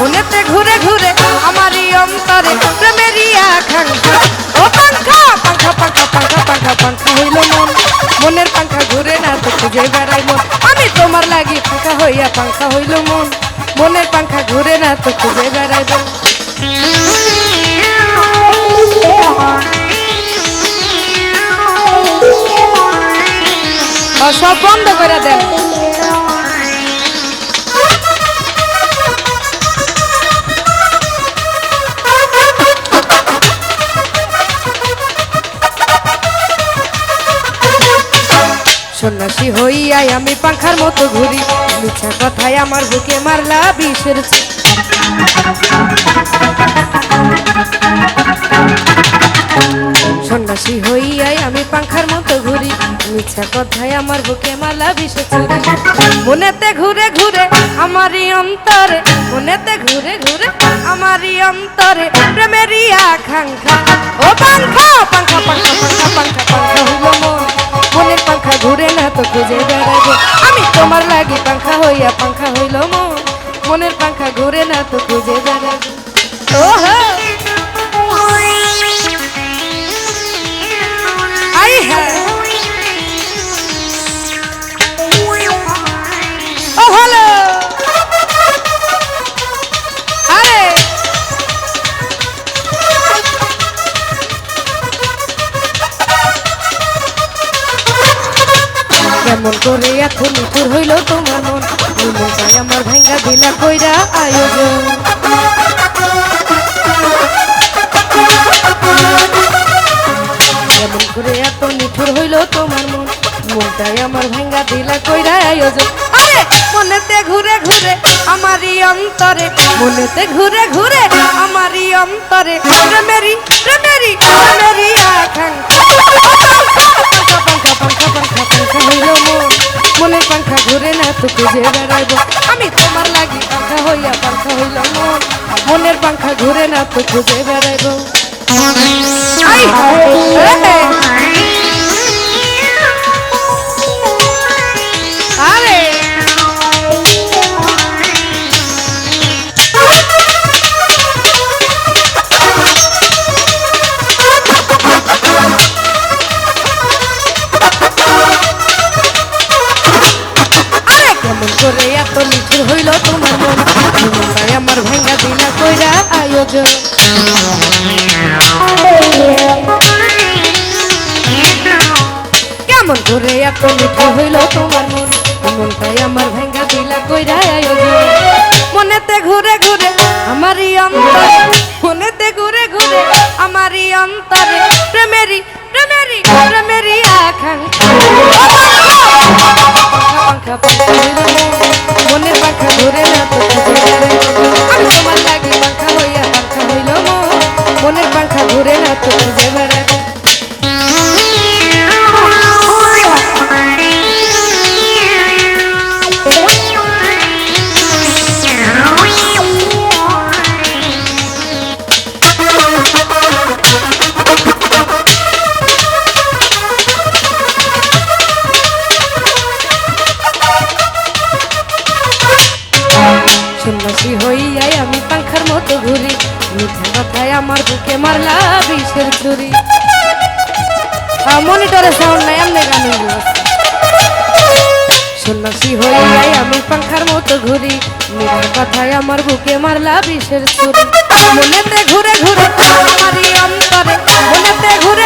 মনেতে ঘুরে ঘুরে আমারই অন্তরে, প্রেমেরই আকাঙ্ক্ষা। ও পাঙ্খা পাঙ্খা পাঙ্খা পাঙ্খা পাঙ্খা পাঙ্খা হইল মন। মনের পাঙ্খা ঘুরে না তো খুঁজে বেড়াই মন। আমি তোমার লাগি পাঙ্খা হইয়া পাঙ্খা হইল মন। মনের পাঙ্খা ঘুরে না তো খুঁজে বেড়াই মন। সব বন্ধ করে দেন। সন্ন্যাসী হইয়াই আমি পাখার মতো ঘুরি। মিছা কথায় আমার বুকে মারলা বিষের। সন্ন্যাসী হইয়াই আমি পাখার মতো ঘুরি। মিছা কথায় আমার বুকে মারলা বিষের ছুরি মনেতে ঘুরে ঘুরে আমারই অন্তরে, মনেতে ঘুরে ঘুরে আমারই অন্তরে, প্রেমেরই আকাঙ্ক্ষা। ও পাঙ্খা পাঙ্খা পাঙ্খা লাগি পাঙ্খা হইয়া পাঙ্খা হইল মন। মনের পাঙ্খা ঘুরে না তো খুঁজে বেড়াবো। ওহো! কেমন করে এত নিঠুর হইল তোমার মন? ওই মনটাই আমার ভাঙ্গা দিলা কইরা আয়োজন কেমন করে এত নিঠুর হইল তোমার মন? মনটাই আমার ভাঙ্গা দিলা কইরা আয়োজন আরে, মনেতে ঘুরে ঘুরে আমারই অন্তরে, মনেতে ঘুরে ঘুরে আমারই অন্তরে। প্রেমেরি প্রেমেরি প্রেমেরি আকাঙ্ক্ষা। মনের ঘুরে না তো খুঁজে বেড়াইব। আমি তোমার লাগি পাঙ্খা হইয়া পাঙ্খা হইল মন মনের পাঙ্খা ঘুরে না তো খুঁজে বেড়াইব। ভাঙ্গা দিলা কইরা আয়োজন। কেমন করে এত মিঠে হইল তোমার মন? মনটাই আমার ভেঙ্গা দিলা কইরা আয়োজন। মনেতে ঘুরে ঘুরে আমারই অন্তর, মনেতে ঘুরে না তো খুঁজে বেড়াই। সন্ন্যাসী হইয়াই আমি পাংখার মতো ঘুরি। মিথ্যা কথায় আমার বুকে মারলা বিষের ছুরি। মনিটরে সাউন্ড নাই আমনে গান সন্ন্যাসী হইয়াই আমি পাংখার মতো ঘুরি। মিথ্যা কথায় আমার বুকে মারলা বিষের ছুরি। মনেতে ঘুরে ঘুরে আমারই অন্তরে। মনেতে ঘুরে